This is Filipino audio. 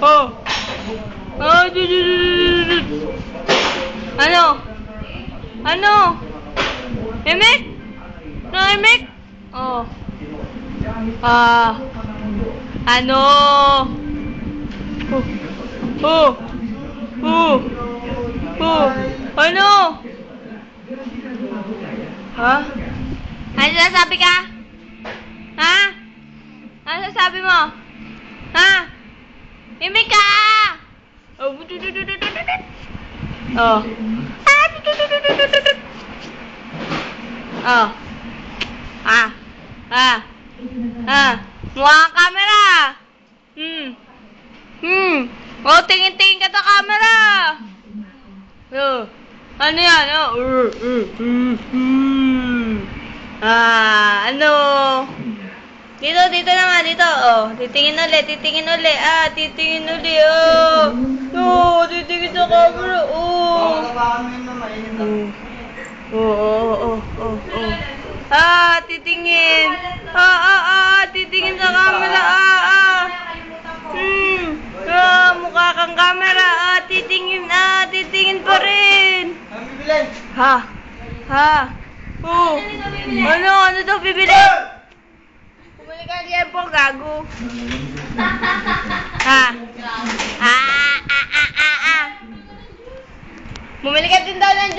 Oh. Oh, du, du, du, du, du, du. Ano? Ano? Emek? No, Emek? Oh. Ah. Ano? Oh. Oh. Oh. Oh. Ano? Ha? Ano sasabi ka? Ha? Ano sasabi mo? Ha? Himik ka! Oh. Oh. Ah. Oh. Ah. Ah. Ah. Mukha kang camera. Hmm. Hmm. Oh, tingin-tingin ka sa camera. Oh. Ano yan? Oh. Uh, uh, uh, uh. Ah, ano? Dito, dito naman, dito. Oh, titingin ulit, titingin ulit. Ah, titingin ulit. Oh. Oh, titingin sa camera. Oh. Oh, oh, oh, oh, oh. Ah, titingin. Ah, ah, ah, titingin sa camera. Ah, ah. Hmm. Ah, mukha kang camera. Ah, titingin. Ah, titingin pa rin. Ha? Ha? Oh. Ano? Ano daw bibili? Ng liempo, gago. Ha? Ah, ah, ah, ah, ah. Bumili ka din daw ng juice.